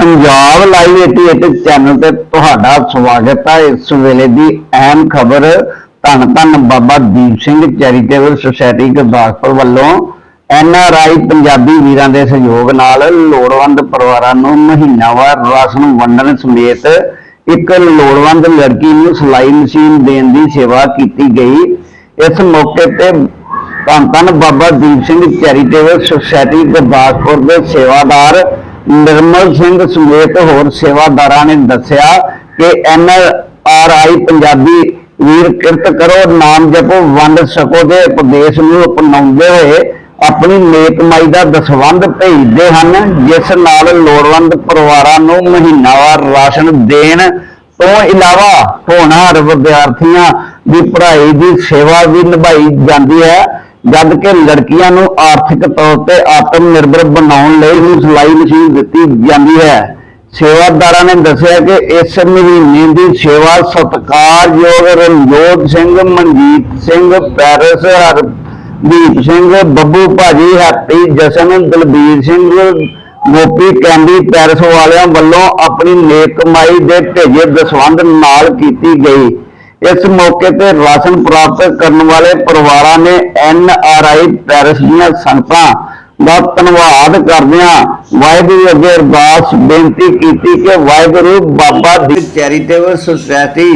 Punjab live 88 channel ਤੇ ਤੁਹਾਡਾ ਸਵਾਗਤ ਹੈ ਇਸ ਵੇਲੇ ਦੀ ਅਹਿਮ ਖਬਰ ਧੰਨ ਧੰਨ ਬਾਬਾ ਦੀਪ ਸਿੰਘ ਚੈਰੀਟੇਬਲ ਸੁਸਾਇਟੀ ਗੁਰਦਾਸਪੁਰ ਵੱਲੋਂ ਐਨ ਆਰ ਆਈ ਪੰਜਾਬੀ ਵੀਰਾਂ ਦੇ ਸਹਿਯੋਗ ਨਾਲ ਲੋੜਵੰਦ ਪਰਿਵਾਰਾਂ ਨੂੰ ਮਹੀਨਾਵਾਰ ਰਾਸ਼ਨ ਵੰਡਣ ਸਮੇਤ ਇੱਕ ਲੋੜਵੰਦ ਲੜਕੀ ਨੂੰ ਸਿਲਾਈ ਮਸ਼ੀਨ ਦੇਣ ਦੀ ਸੇਵਾ ਕੀਤੀ ਗਈ। ਇਸ ਮੌਕੇ ਤੇ ਧੰਨ ਧੰਨ ਬਾਬਾ ਦੀਪ ਸਿੰਘ ਚੈਰੀਟੇਬਲ ਸੁਸਾਇਟੀ ਗੁਰਦਾਸਪੁਰ ਦੇ ਸੇਵਾਦਾਰ ਨਿਰਮਲ ਸਿੰਘ ਸਮੇਤ ਹੋਰ ਸੇਵਾਦਾਰਾਂ ਨੇ ਦੱਸਿਆ ਕਿ ਐਨ ਆਰ ਆਈ ਪੰਜਾਬੀ ਵੀਰ ਕਿਰਤ ਕਰੋ, ਨਾਮ ਜਪੋ, ਵੰਡ ਸਕੋ ਦੇ ਉਪਦੇਸ਼ ਨੂੰ ਅਪਣਾਉਂਦੇ ਹੋਏ ਆਪਣੀ ਨੇਕ ਕਮਾਈ ਦਾ ਦਸਵੰਧ ਭੇਜਦੇ ਹਨ, ਜਿਸ ਨਾਲ ਲੋੜਵੰਦ ਪਰਿਵਾਰਾਂ ਨੂੰ ਮਹੀਨਾਵਾਰ ਰਾਸ਼ਨ ਦੇਣ ਤੋਂ ਇਲਾਵਾ ਹੋਣਹਾਰ ਵਿਦਿਆਰਥੀਆਂ ਦੀ ਪੜ੍ਹਾਈ ਦੀ ਸੇਵਾ ਵੀ ਨਿਭਾਈ ਜਾਂਦੀ ਹੈ। ਜਦ ਕਿ ਲੜਕੀਆਂ ਨੂੰ ਆਰਥਿਕ ਤੌਰ ਤੇ ਆਤਮ ਨਿਰਭਰ ਬਣਾਉਣ ਲਈ ਵੀ ਸਿਲਾਈ ਮਸ਼ੀਨ ਦਿੱਤੀ ਜਾਂਦੀ ਹੈ। ਸੇਵਾਦਾਰਾਂ ਨੇ ਦੱਸਿਆ ਕਿ ਇਸ ਮਹੀਨੇ ਦੀ ਸੇਵਾ ਸਤਿਕਾਰਯੋਗ ਰਣਜੋਤ ਸਿੰਘ, ਮਨਜੀਤ ਸਿੰਘ, ਪੈਰਸ, ਹਰਦੀਪ ਸਿੰਘ, ਬੱਬੂ ਭਾਜੀ, ਹੈਪੀ ਜਸ਼ਨ, ਦਲਬੀਰ ਸਿੰਘ, ਗੋਪੀ ਕੈਂਡੀ, ਪੈਰਸ ਵਾਲਿਆਂ ਵੱਲੋਂ ਆਪਣੀ ਨੇਕ ਕਮਾਈ ਦੇ ਭੇਜੇ ਦਸਵੰਧ ਨਾਲ ਕੀਤੀ ਗਈ। ਇਸ ਮੌਕੇ ਤੇ ਰਾਸ਼ਨ ਪ੍ਰਾਪਤ ਕਰਨ ਵਾਲੇ ਪਰਿਵਾਰਾਂ ਨੇ ਐਨ ਆਰ ਆਈ ਪੈਰਿਸ ਦੀਆਂ ਸੰਗਤਾਂ ਦਾ ਧੰਨਵਾਦ ਕਰਦਿਆਂ ਵਾਹਿਗੁਰੂ ਅੱਗੇ ਅਰਦਾਸ ਬੇਨਤੀ ਕੀਤੀ ਕਿ ਵਾਹਿਗੁਰੂ ਬਾਬਾ ਦੀ ਚੈਰੀਟੇਬਲ ਸੁਸਾਇਟੀ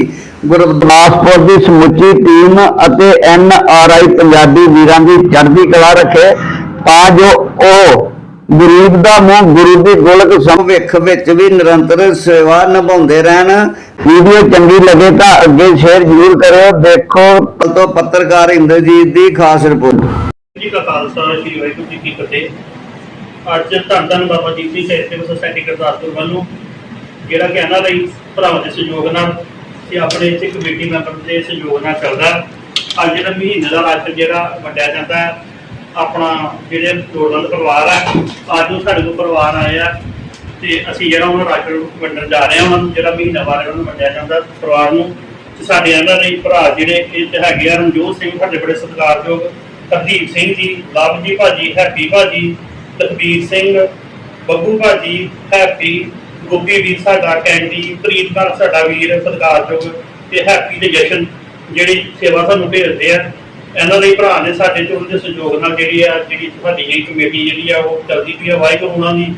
ਗੁਰਦਾਸਪੁਰ ਦੀ ਸਮੁੱਚੀ ਟੀਮ ਅਤੇ ਐਨ ਆਰ ਆਈ ਪੰਜਾਬੀ ਵੀਰਾਂ ਦੀ ਚੜ੍ਹਦੀ ਕਲਾ ਰੱਖੇ ਤਾਂ ਜੋ ਉਹ ਗਰੀਬ ਦਾ ਮੂੰਹ ਗੁਰੂ ਦੀ ਗੋਲਕ ਸਮਵਿੱਖ ਵਿੱਚ ਵੀ ਨਿਰੰਤਰ ਸੇਵਾ ਨਿਭਾਉਂਦੇ ਰਹਿਣ। ਵੀਡੀਓ ਚੰਗੀ ਲੱਗੇ ਤਾਂ ਅੱਗੇ ਸ਼ੇਅਰ ਜ਼ਰੂਰ ਕਰਿਓ। ਦੇਖੋ। ਤੋਂ ਪੱਤਰਕਾਰ ਇੰਦਰਜੀਤ ਦੀ ਖਾਸ ਰਿਪੋਰਟ। ਜੀ ਕਾ ਖਾਲਸਾ ਸ੍ਰੀ ਵਾਹਿਗੁਰੂ ਜੀ ਕੀ ਫਤਿਹ। ਅੱਜ ਧੰਨ ਧੰਨ ਬਾਬਾ ਦੀਪ ਸਿੰਘ ਸੁਸਾਇਟੀ ਗੁਰਦਾਸਪੁਰ ਵੱਲੋਂ ਜਿਹੜਾ ਕਿ ਇਹਨਾਂ ਲਈ ਭਰਾਵਾਂ ਦੇ ਸਹਿਯੋਗ ਨਾਲ ਤੇ ਆਪਣੇ ਇੱਥੇ ਕਮੇਟੀ ਮੈਂਬਰ ਦੇ ਸਹਿਯੋਗ ਨਾਲ ਚੱਲਦਾ। ਅੱਜ ਜਿਹੜਾ ਮਹੀਨੇ ਦਾ ਰਾਸ਼ਨ ਜਿਹੜਾ ਵੰਡਿਆ ਜਾਂਦਾ ਹੈ ਆਪਣਾ ਜਿਹੜੇ ਲੋੜਵੰਦ ਪਰਿਵਾਰ ਆ, ਅੱਜ ਉਹ ਸਾਡੇ ਕੋਲ ਪਰਿਵਾਰ ਆਏ ਆ ਤੇ ਅਸੀਂ ਜਿਹੜਾ ਉਹਨਾਂ ਨੂੰ ਰਾਸ਼ਨ ਵੰਡਣ ਜਾ ਰਹੇ ਹਾਂ ਉਹਨਾਂ ਨੂੰ ਜਿਹੜਾ ਮਹੀਨਾ ਵਾਰ ਉਹਨਾਂ ਨੂੰ ਵੰਡਿਆ ਜਾਂਦਾ ਪਰਿਵਾਰ ਨੂੰ। ਤੇ ਸਾਡੇ ਇਹਨਾਂ ਦੇ ਭਰਾ ਜਿਹੜੇ ਇਹ 'ਚ ਹੈਗੇ ਆ, ਰਣਜੋਤ ਸਿੰਘ ਸਾਡੇ ਬੜੇ ਸਤਿਕਾਰਯੋਗ ਹਰਦੀਪ ਸਿੰਘ ਜੀ, ਲਵ ਜੀ ਭਾਜੀ, ਹੈਪੀ ਭਾਜੀ, ਤਕਬੀਰ ਸਿੰਘ, ਬੱਬੂ ਭਾਜੀ, ਹੈਪੀ, ਗੋਪੀ ਵੀਰ ਸਾਡਾ, ਕੈਂਡੀ, ਪ੍ਰੀਤ ਕਰ ਸਾਡਾ ਵੀਰ, ਸਤਿਕਾਰਯੋਗ ਤੇ ਹੈਪੀ ਤੇ ਜਸ਼ਨ, ਜਿਹੜੀ ਸੇਵਾ ਸਾਨੂੰ ਭੇਜਦੇ ਆ। ਇਹਨਾਂ ਦੇ ਭਰਾ ਨੇ ਸਾਡੇ ਚੋਂ ਦੇ ਸਹਿਯੋਗ ਨਾਲ ਜਿਹੜੀ ਆ, ਜਿਹੜੀ ਸਾਡੀ ਇਹ ਕਮੇਟੀ ਜਿਹੜੀ ਆ, ਉਹ ਚੱਲਦੀ ਪਈ ਆ ਵਾਹਿਗੁਰੂ ਉਹਨਾਂ ਦੀ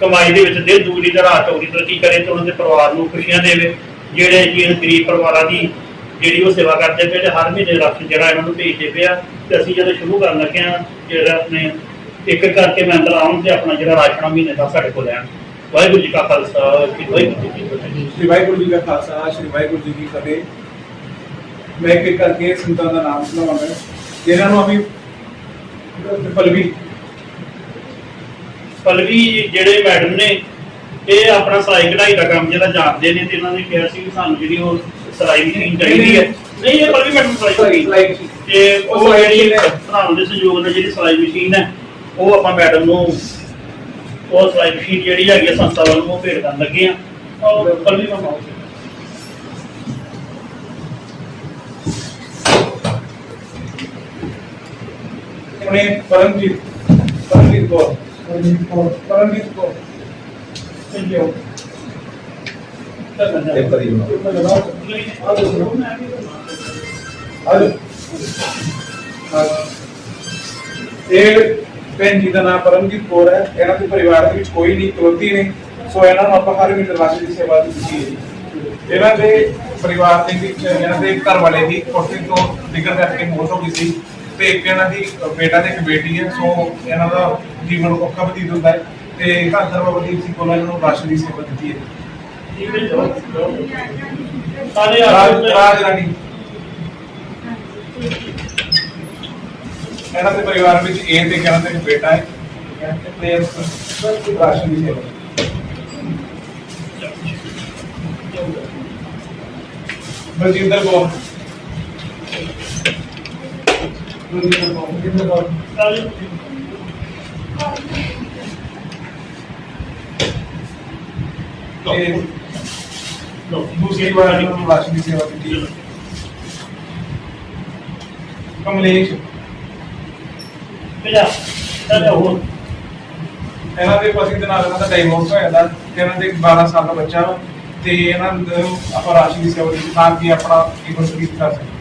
ਕਮਾਈ ਦੇ ਵਿੱਚ ਦਿਲ ਦੂਰੀ ਦਾ ਰਾਤ ਚੌੜੀ ਤਰੱਕੀ ਕਰੇ ਤੇ ਉਹਨਾਂ ਦੇ ਪਰਿਵਾਰ ਨੂੰ ਖੁਸ਼ੀਆਂ ਦੇਵੇ। ਜਿਹੜੇ ਜੀ ਗਰੀਬ ਪਰਿਵਾਰਾਂ ਦੀ ਜਿਹੜੀ ਉਹ ਸੇਵਾ ਕਰਦੇ ਪਏ ਤੇ ਹਰ ਮਹੀਨੇ ਰਾਸ਼ਨ ਜਿਹੜਾ ਇਹਨਾਂ ਨੂੰ ਭੇਜਦੇ ਪਿਆ ਤੇ ਅਸੀਂ ਜਦੋਂ ਸ਼ੁਰੂ ਕਰਨ ਲੱਗੇ ਆ ਜਿਹੜਾ ਆਪਣੇ ਇੱਕ ਇੱਕ ਕਰਕੇ ਮੈਂਬਰ ਆਉਣ ਤੇ ਆਪਣਾ ਜਿਹੜਾ ਰਾਸ਼ਨ ਮਹੀਨੇ ਦਾ ਸਾਡੇ ਕੋਲ ਲੈਣ ਵਾਹਿਗੁਰੂ ਜੀ ਕਾ ਖਾਲਸਾ, ਵਾਹਿਗੁਰੂ ਜੀ ਕੀ ਫਤਿਹ। ਸ਼੍ਰੀ ਵਾਹਿਗੁਰੂ ਜੀ ਕਾ ਖਾਲਸਾ, ਸ਼੍ਰੀ ਵਾਹਿਗੁਰੂ ਜੀ ਕੀ ਫਤਿਹ। ਮੈਂ ਇੱਕ ਕਰਕੇ ਸੰਤਾਂ ਦਾ ਨਾਮ ਸੁਣਾਵਾਂਗਾ। ਜਿਨ੍ਹਾਂ ਨੂੰ ਅਸੀਂ ਪਲਵੀ। ਪਲਵੀ ਜਿਹੜੇ ਮੈਡਮ ਨੇ ਇਹ ਆਪਣਾ ਸਿਲਾਈ ਕਢਾਈ ਦਾ ਕੰਮ ਜਿਹੜਾ ਜਾਣਦੇ ਨੇ ਤੇ ਇਹਨਾਂ ਨੇ ਕਿਹਾ ਸੀ ਕਿ ਸਾਨੂੰ ਜਿਹੜੀ ਉਹ ਸਿਲਾਈ ਮਸ਼ੀਨ ਚਾਹੀਦੀ ਹੈ। ਨਹੀਂ। ਇਹ ਪਲਵੀ ਮੈਡਮ ਸਿਲਾਈ ਲਾਈਕ ਤੇ ਉਹ ਸਿਲਾਈ ਜਿਹੜੀ। ਭਰਾਵਾਂ ਦੇ ਸਹਿਯੋਗ ਨਾਲ ਜਿਹੜੀ ਸਿਲਾਈ ਮਸ਼ੀਨ ਹੈ ਉਹ ਆਪਾਂ ਮੈਡਮ ਨੂੰ ਉਹ ਸਿਲਾਈ ਮਸ਼ੀਨ ਜਿਹੜੀ ਹੈਗੀ ਸੰਸਥਾ ਵੱਲੋਂ ਉਹ ਭੇਟ ਕਰਨ ਲੱਗੇ ਆ। ਉਹ ਪਲਵੀ ਮੈਡਮ ਉਹਨੇ ਪਰਮਜੀਤ ਪਰਮਜੀਤ ਕੌਰ। ਪਰਮਜੀਤ ਕੌਰ। ਥੈਂਕ ਯੂ ਇੱਕ ਵਾਰੀ ਆਜੋ ਇਹ ਭੈਣ ਜੀ ਦਾ ਨਾਮ ਪਰਮਜੀਤ ਕੌਰ ਹੈ। ਇਹਨਾਂ ਦੇ ਪਰਿਵਾਰ ਦੇ ਵਿੱਚ ਕੋਈ ਨਹੀਂ ਇਕਲੌਤੀ ਨੇ ਸੋ ਇਹਨਾਂ ਨੂੰ ਆਪਾਂ ਹਰ ਮਹੀਨੇ ਦੀ ਸੇਵਾ ਦਿੱਤੀ ਹੈ ਜੀ। ਇਹਨਾਂ ਦੇ ਪਰਿਵਾਰ ਦੇ ਵਿੱਚ ਇਹਨਾਂ ਦੇ ਘਰ ਵਾਲੇ ਦੀ ਕੋਠੀ ਤੋਂ ਡਿੱਗਣ ਕਰਕੇ ਮੌਤ ਹੋ ਗਈ ਸੀ। ਇੱਕ ਇਹਨਾਂ ਦੀ ਬੇਟਾ ਤੇ ਇੱਕ ਬੇਟੀ ਹੈ ਸੋ ਇਹਨਾਂ ਦਾ ਜੀਵਨ ਔਖਾ ਬਤੀਤ ਹੁੰਦਾ ਹੈ ਤੇ ਘਰ ਦਾ ਬਾਬਾ ਦੀਪ ਸਿੰਘ ਕੋਲ ਇਹਨਾਂ ਨੂੰ ਰਾਸ਼ਨ ਦੀ ਸੇਵਾ ਦਿੱਤੀ ਹੈ। ਸਾਰੇ ਰਾਜ ਰਾਣੀ ਇਹਨਾਂ ਦੇ ਪਰਿਵਾਰ ਵਿੱਚ ਇਹ ਤੇ ਕਹਿੰਦਾ ਤੇ ਬੇਟਾ ਹੈ ਤੇ ਰਾਸ਼ਨ ਦੀ ਸੇਵਾ। ਬਲਜਿੰਦਰ ਕੌਰ ਬਲਜਿੰਦਰ ਕੌਰ ਬਲਜਿੰਦਰ ਕੌਰ ਤੇ ਦੂਸਰੀ ਵਾਰ ਇਹਨਾਂ ਨੂੰ ਦੀ ਸੇਵਾ ਦਿੱਤੀ ਕਮਲੇਸ਼ ਜਾ ਚੱਲ ਹੋਰ ਇਹਨਾਂ ਦੇ ਪਤੀ ਦੇ ਨਾਲ ਇਹਨਾਂ ਦਾ ਡਾਈਵੋਰਸ ਹੋਇਆ ਦਾ ਤੇ ਇਹਨਾਂ ਦੇ 12 ਸਾਲ ਦਾ ਬੱਚਾ ਤੇ ਇਹਨਾਂ ਨੂੰ ਆਪਾਂ ਰਾਸ਼ੀ ਦੀ ਸੇਵਾ ਦੀ ਤਾਂ ਕਿ ਆਪਣਾ ਜੀਵਨ ਬਤੀਤ ਕਰ ਸਕਣ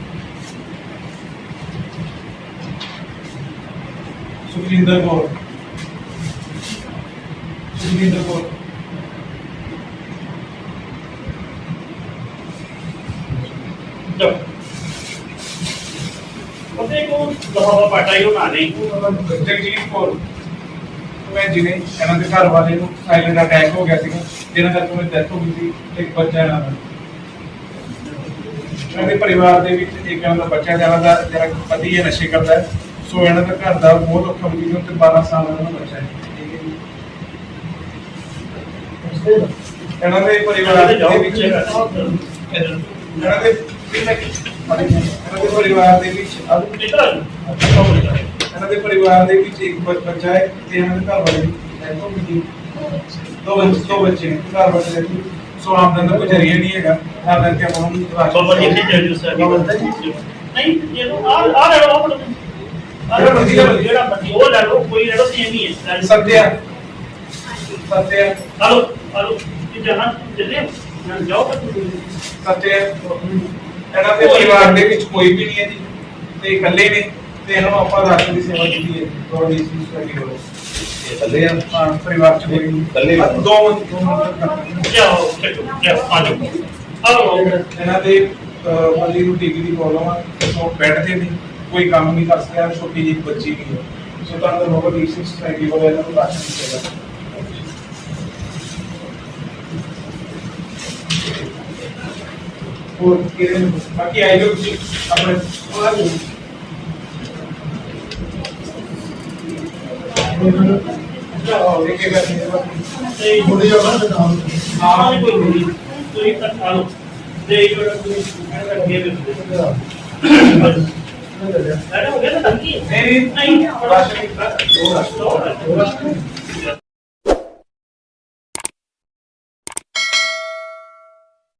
ਸੁਖਜਿੰਦਰ ਕੌਰ। ਸੁਖਿੰਦਰ ਕੌਰ। ਉਹਦੇ ਕੋਲ ਦਫਾ ਪਾਟਾ ਹੀ ਹੋਣਾ ਨਹੀਂ ਜਗਜੀਤ ਕੌਰ। ਮੈਂ ਜਿਹਨੇ ਇਹਨਾਂ ਦੇ ਘਰ ਵਾਲੇ ਨੂੰ ਸਾਇਲੈਂਟ ਅਟੈਕ ਹੋ ਗਿਆ ਸੀਗਾ, ਜਿਹਨਾਂ ਕਰਕੇ ਉਹਦੀ ਡੈਥ ਹੋ ਗਈ ਸੀ, ਇੱਕ ਬੱਚਾ ਇਹਨਾਂ ਦਾ। ਇਹਨਾਂ ਦੇ ਪਰਿਵਾਰ ਦੇ ਵਿੱਚ ਇੱਕ ਇਹਨਾਂ ਦਾ ਬੱਚਾ, ਜਿਹੜਾ ਦਾ ਜਿਹੜਾ ਪਤੀ ਹੈ, ਨਸ਼ੇ ਕਰਦਾ ਹੈ। ਸੋ ਇਹਨਾਂ ਦਾ ਘਰ ਦਾ ਬਹੁਤ ਔਖਾ ਬਜ਼ੁਰਗ ਤੇ 12 ਸਾਲ ਦਾ ਇਹਨਾਂ ਦਾ ਬੱਚਾ ਹੈ। ਇਹਨਾਂ ਦੇ ਪਰਿਵਾਰ ਦੇ ਵਿੱਚ ਇਹਨਾਂ ਦੇ ਇਹਨਾਂ ਦੇ ਪਰਿਵਾਰ ਦੇ ਵਿੱਚ ਇਹਨਾਂ ਦੇ ਪਰਿਵਾਰ ਦੇ ਵਿੱਚ ਇੱਕ ਬੱਚ- ਹੈ ਤੇ ਇਹਨਾਂ ਦੇ ਘਰ ਵਾਲੇ ਦੀ ਹੋ ਬੱਚੇ ਦੋ ਬੱਚੇ ਘਰ ਵਾਲੇ ਦੇ ਸੋ ਆਮਦਨ ਦਾ ਕੋਈ ਜ਼ਰੀਆ ਨਹੀਂ ਹੈਗਾ। ਤਾਂ ਕਰਕੇ ਆਪਾਂ ਨੂੰ ਬਾਬਾ ਜੀ ਦੀ ਜੈ। ਜੁਸਾ ਨਹੀਂ ਇਹਨੂੰ ਆ ਆ ਲੈ ਜਿਹੜਾ ਮਰਜ਼ੀ ਲੈ ਲਓ। ਜਿਹੜਾ ਮਰਜ਼ੀ ਉਹ ਲੈ ਲਓ ਕੋਈ ਲੈ ਲਓ ਸੇਮ ਹੀ ਹੈ। ਸਤਿਆ। ਸਤਿਆ। ਹਲੋ ਹਲੋ ਕਿ ਜਹਾਂ ਚੱਲੇ। ਨਾ ਜਾਓ ਸਤਿਆ। ਇਹਨਾਂ ਦੇ ਪਰਿਵਾਰ ਦੇ ਵਿੱਚ ਕੋਈ ਵੀ ਨਹੀਂ ਹੈ ਜੀ। ਤੇ ਇਕੱਲੇ ਨੇ ਤੇ ਇਹਨਾਂ ਨੂੰ ਆਪਾਂ ਰਾਸ਼ਨ ਦੀ ਸੇਵਾ ਕੀਤੀ ਹੈ। ਦੀ ਸੀ ਸਾਡੀ ਵੱਲੋਂ ਇਕੱਲੇ ਆ। ਹਾਂ ਪਰਿਵਾਰ ਚ ਕੋਈ ਨਹੀਂ। ਇਕੱਲੇ। ਦੋ ਦੋ ਜਾਓ ਚੱਲੋ ਜਾਓ ਆ ਜਾਓ। ਹਲੋ ਇਹਨਾਂ ਦੇ ਮੱਲੀ ਨੂੰ ਟੀਵੀ ਦੀ ਪ੍ਰੋਬਲਮ ਆ। ਸੋ ਬੈਠਦੇ ਨਹੀਂ। ਕੋਈ ਕੰਮ ਨਹੀਂ ਕਰ ਸਕਿਆ ਛੋਟੀ ਜਿਹੀ ਬੱਚੀ ਵੀ ਹੈ। ਸੋ ਤਾਂ ਅੰਦਰ ਹੋਗਾ ਦੀ ਸਿਕਸ ਸੋਸਾਇਟੀ ਵਾਲੇ ਇਹਨਾਂ ਨੂੰ ਰਾਸ਼ਨ ਦਿੱਤੇਗਾ ਹੋਰ ਕਿਹਦੇ ਬਾਕੀ ਆਈ ਲੋਕ ਜੀ ਆਪਣੇ ਉਹਨਾਂ ਨੂੰ। ਜਾਓ ਇਹ ਕੇ ਬੈਠੇ ਨੇ ਬਾਕੀ ਤੇ ਨਾਮ ਹਾਂ ਕੋਈ ਨਹੀਂ ਤੁਸੀਂ ਤਾਂ ਖਾ ਲਓ ਤੇ ਜਿਹੜਾ ਤੁਸੀਂ ਕਹਿੰਦਾ ਅੱਗੇ ਵੀ ਅਰੇ ਹੋ ਗਿਆ ਤਾਂ ਕੀ ਨਹੀਂ ਨਹੀਂ ਰਾਸ਼ਨ ਦੋ ਰਾਸ਼ਨ